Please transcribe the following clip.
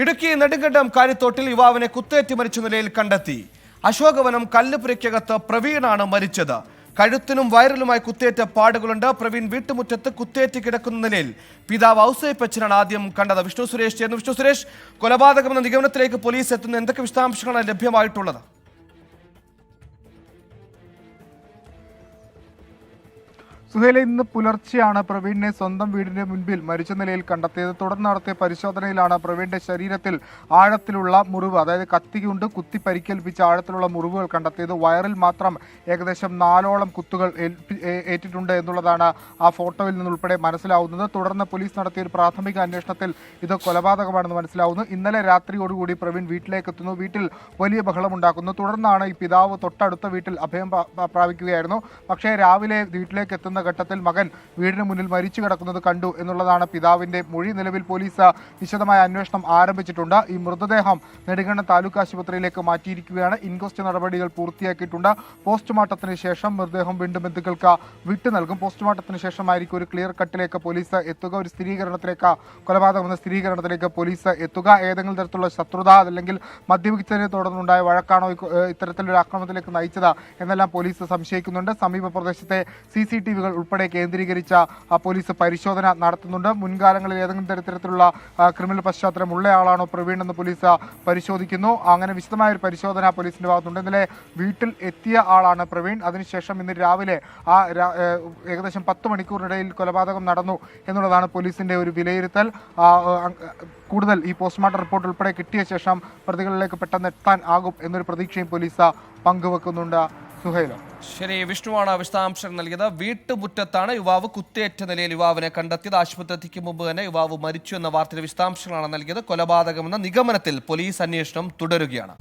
ഇടുക്കി നെടുങ്കണ്ടം കാര്യത്തോട്ടിൽ യുവാവിനെ കുത്തേറ്റ് മരിച്ച നിലയിൽ കണ്ടെത്തി. അശോകവനം കല്ലുപുരയ്ക്കകത്ത് പ്രവീണാണ് മരിച്ചത്. കഴുത്തിനും വയറിലുമായി കുത്തേറ്റ പാടുകളുണ്ട്. പ്രവീൺ വീട്ടുമുറ്റത്ത് കുത്തേറ്റ് കിടക്കുന്ന നിലയിൽ പിതാവ് ഔസേപ്പച്ചനാണ് ആദ്യം കണ്ടത്. വിഷ്ണു സുരേഷ് ചേർന്ന് വിഷ്ണു സുരേഷ് കൊലപാതകം എന്ന നിഗമനത്തിലേക്ക് പോലീസ് എത്തുന്ന എന്തൊക്കെ വിശദാംശങ്ങളാണ് ലഭ്യമായിട്ടുള്ളത്? സുഹേല ഇന്ന് പുലർച്ചെയാണ് പ്രവീണിനെ സ്വന്തം വീടിന്റെ മുൻപിൽ മരിച്ച നിലയിൽ കണ്ടെത്തിയത്. തുടർന്ന് നടത്തിയ പരിശോധനയിലാണ് പ്രവീണിന്റെ ശരീരത്തിൽ ആഴത്തിലുള്ള മുറിവ് അതായത് കത്തികൊണ്ട് കുത്തി പരിക്കേൽപ്പിച്ച ആഴത്തിലുള്ള മുറിവുകൾ കണ്ടെത്തിയത്. വയറിൽ മാത്രം ഏകദേശം നാലോളം കുത്തുകൾ ഏറ്റിട്ടുണ്ട് എന്നുള്ളതാണ് ആ ഫോട്ടോയിൽ നിന്നുൾപ്പെടെ മനസ്സിലാവുന്നത്. തുടർന്ന് പോലീസ് നടത്തിയ ഒരു പ്രാഥമിക അന്വേഷണത്തിൽ ഇത് കൊലപാതകമാണെന്ന് മനസ്സിലാവുന്നു. ഇന്നലെ രാത്രിയോടുകൂടി പ്രവീൺ വീട്ടിലേക്ക് എത്തുന്നു. വീട്ടിൽ വലിയ ബഹളം ബഹളമുണ്ടാക്കുന്നു തുടർന്നാണ് ഈ പിതാവ് തൊട്ടടുത്ത വീട്ടിൽ അഭയം പ്രാ- പ്രാ- പ്രാപിക്കുകയായിരുന്നു. പക്ഷേ രാവിലെ വീട്ടിലേക്ക് എത്തുന്ന ഘട്ടത്തിൽ മകൻ വീടിന് മുന്നിൽ മരിച്ചു കിടക്കുന്നത് കണ്ടു എന്നുള്ളതാണ് പിതാവിന്റെ മൊഴി നിലവിൽ പോലീസ് വിശദമായ അന്വേഷണം ആരംഭിച്ചിട്ടുണ്ട്. ഈ മൃതദേഹം നെടുങ്കണ്ണ താലൂക്ക് ആശുപത്രിയിലേക്ക് മാറ്റിയിരിക്കുകയാണ്. ഇൻക്വസ്റ്റ് നടപടികൾ പൂർത്തിയാക്കിയിട്ടുണ്ട്. പോസ്റ്റ്മോർട്ടത്തിന് ശേഷം മൃതദേഹം വീണ്ടും ബന്ധുക്കൾക്ക് വിട്ടു നൽകും. പോസ്റ്റ്മോർട്ടത്തിന് ശേഷമായിരിക്കും ഒരു ക്ലിയർ കട്ടിലേക്ക് പോലീസ് എത്തുക ഒരു സ്ഥിരീകരണത്തിലേക്ക് കൊലപാതകം എന്ന സ്ഥിരീകരണത്തിലേക്ക് പോലീസ് എത്തുക. ഏതെങ്കിലും തരത്തിലുള്ള ശത്രുത അതല്ലെങ്കിൽ മദ്യപിച്ചതിനെ തുടർന്നുണ്ടായ വഴക്കാണോ ഇത്തരത്തിലൊരു ആക്രമണത്തിലേക്ക് നയിച്ചത്? എന്നെല്ലാം പോലീസ് സംശയിക്കുന്നുണ്ട്. സമീപ പ്രദേശത്തെ സി ഉൾപ്പെടെ കേന്ദ്രീകരിച്ച പോലീസ് പരിശോധന നടത്തുന്നുണ്ട്. മുൻകാലങ്ങളിൽ ഏതെങ്കിലും തരത്തിലുള്ള ക്രിമിനൽ പശ്ചാത്തലം ഉള്ള ആളാണോ പ്രവീൺ എന്ന് പോലീസ് പരിശോധിക്കുന്നു. അങ്ങനെ വിശദമായ ഒരു പരിശോധന പോലീസിന്റെ ഭാഗത്തുണ്ട്. ഇന്നലെ വീട്ടിൽ എത്തിയ ആളാണ് പ്രവീൺ. അതിനുശേഷം ഇന്ന് രാവിലെ ആ ഏകദേശം പത്ത് മണിക്കൂറിനിടയിൽ കൊലപാതകം നടന്നു എന്നുള്ളതാണ് പോലീസിന്റെ ഒരു വിലയിരുത്തൽ. കൂടുതൽ ഈ പോസ്റ്റ്മോർട്ടം റിപ്പോർട്ട് ഉൾപ്പെടെ കിട്ടിയ ശേഷം പ്രതികളിലേക്ക് പെട്ടെന്ന് എത്താൻ ആകും എന്നൊരു പ്രതീക്ഷയും പോലീസ് പങ്കുവെക്കുന്നുണ്ട്. ശരി വിഷ്ണുവാണ് വിശദാംശങ്ങൾ നൽകിയത്. വീട്ടുമുറ്റത്താണ് യുവാവ് കുത്തേറ്റ നിലയിൽ യുവാവിനെ കണ്ടെത്തിയത്. ആശുപത്രി എത്തിക്കും മുമ്പ് തന്നെ യുവാവ് മരിച്ചു എന്ന വാർത്തയുടെ വിശദാംശങ്ങളാണ് നൽകിയത്. കൊലപാതകമെന്ന നിഗമനത്തിൽ പോലീസ് അന്വേഷണം തുടരുകയാണ്.